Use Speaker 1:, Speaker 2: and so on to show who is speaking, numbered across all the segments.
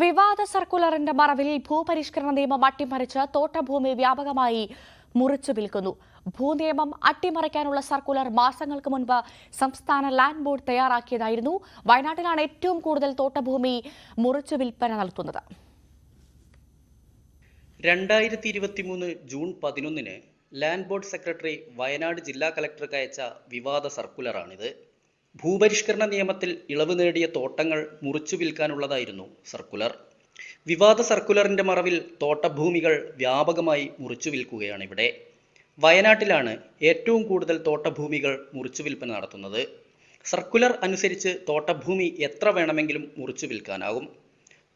Speaker 1: വിവാദ സർക്കുലറിന്റെ മറവിൽ ഭൂപരിഷ്കരണ നിയമം അട്ടിമറിച്ച് തോട്ടഭൂമി വ്യാപകമായി മുറിച്ചു വിൽക്കുന്നു. ഭൂനിയമം അട്ടിമറിക്കാനുള്ള സർക്കുലർ മാസങ്ങൾക്ക് മുൻപ് സംസ്ഥാന ലാൻഡ് ബോർഡ് തയ്യാറാക്കിയതായിരുന്നു. വയനാട്ടിലാണ് ഏറ്റവും കൂടുതൽ തോട്ടഭൂമി മുറിച്ചു വിൽപ്പന നടത്തുന്നത്.
Speaker 2: രണ്ടായിരത്തി ഇരുപത്തി മൂന്ന് ജൂൺ പതിനൊന്നിന് ലാൻഡ് ബോർഡ് സെക്രട്ടറി വയനാട് ജില്ലാ കളക്ടർക്ക് അയച്ച വിവാദ സർക്കുലറാണിത്. ഭൂപരിഷ്കരണ നിയമത്തിൽ ഇളവ് നേടിയ തോട്ടങ്ങൾ മുറിച്ചു വിൽക്കാനുള്ളതായിരുന്നു സർക്കുലർ. വിവാദ സർക്കുലറിന്റെ മറവിൽ തോട്ടഭൂമികൾ വ്യാപകമായി മുറിച്ചു വിൽക്കുകയാണ് ഇവിടെ. വയനാട്ടിലാണ് ഏറ്റവും കൂടുതൽ തോട്ടഭൂമികൾ മുറിച്ചു വിൽപ്പന നടത്തുന്നത്. സർക്കുലർ അനുസരിച്ച് തോട്ടഭൂമി എത്ര വേണമെങ്കിലും മുറിച്ചു വിൽക്കാനാകും.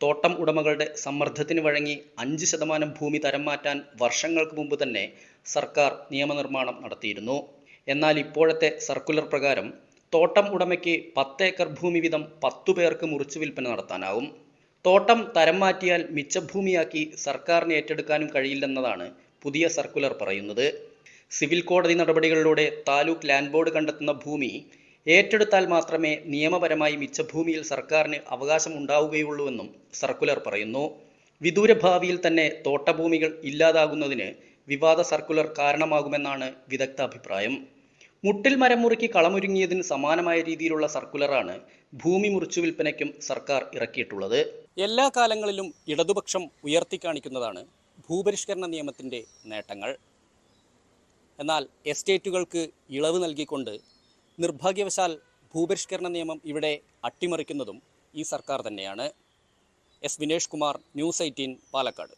Speaker 2: തോട്ടം ഉടമകളുടെ സമ്മർദ്ദത്തിന് വഴങ്ങി അഞ്ച് ശതമാനം ഭൂമി തരം മാറ്റാൻ വർഷങ്ങൾക്ക് മുമ്പ് തന്നെ സർക്കാർ നിയമനിർമ്മാണം നടത്തിയിരുന്നു. എന്നാൽ ഇപ്പോഴത്തെ സർക്കുലർ പ്രകാരം തോട്ടം ഉടമയ്ക്ക് പത്ത് ഏക്കർ ഭൂമി വീതം പത്തു പേർക്ക് മുറിച്ചു വിൽപ്പന നടത്താനാവും. തോട്ടം തരം മാറ്റിയാൽ മിച്ചഭൂമിയാക്കി സർക്കാരിന് ഏറ്റെടുക്കാനും കഴിയില്ലെന്നതാണ് പുതിയ സർക്കുലർ പറയുന്നത്. സിവിൽ കോടതി നടപടികളിലൂടെ താലൂക്ക് ലാൻഡ് ബോർഡ് കണ്ടെത്തുന്ന ഭൂമി ഏറ്റെടുത്താൽ മാത്രമേ നിയമപരമായി മിച്ചഭൂമിയിൽ സർക്കാരിന് അവകാശം ഉണ്ടാവുകയുള്ളൂവെന്നും സർക്കുലർ പറയുന്നു. വിദൂര ഭാവിയിൽ തന്നെ തോട്ടഭൂമികൾ ഇല്ലാതാകുന്നതിന് വിവാദ സർക്കുലർ കാരണമാകുമെന്നാണ് വിദഗ്ധ അഭിപ്രായം. മുട്ടിൽ മരം മുറുക്കി കളമൊരുങ്ങിയതിന് സമാനമായ രീതിയിലുള്ള സർക്കുലറാണ് ഭൂമി മുറിച്ചു വിൽപ്പനയ്ക്കും സർക്കാർ ഇറക്കിയിട്ടുള്ളത്. എല്ലാ കാലങ്ങളിലും ഇടതുപക്ഷം ഉയർത്തിക്കാണിക്കുന്നതാണ് ഭൂപരിഷ്കരണ നിയമത്തിന്റെ നേട്ടങ്ങൾ. എന്നാൽ എസ്റ്റേറ്റുകൾക്ക് ഇളവ് നൽകിക്കൊണ്ട് നിർഭാഗ്യവശാൽ ഭൂപരിഷ്കരണ നിയമം ഇവിടെ അട്ടിമറിക്കുന്നതും ഈ സർക്കാർ തന്നെയാണ്. S Vinesh Kumar news eighteen Palakkad.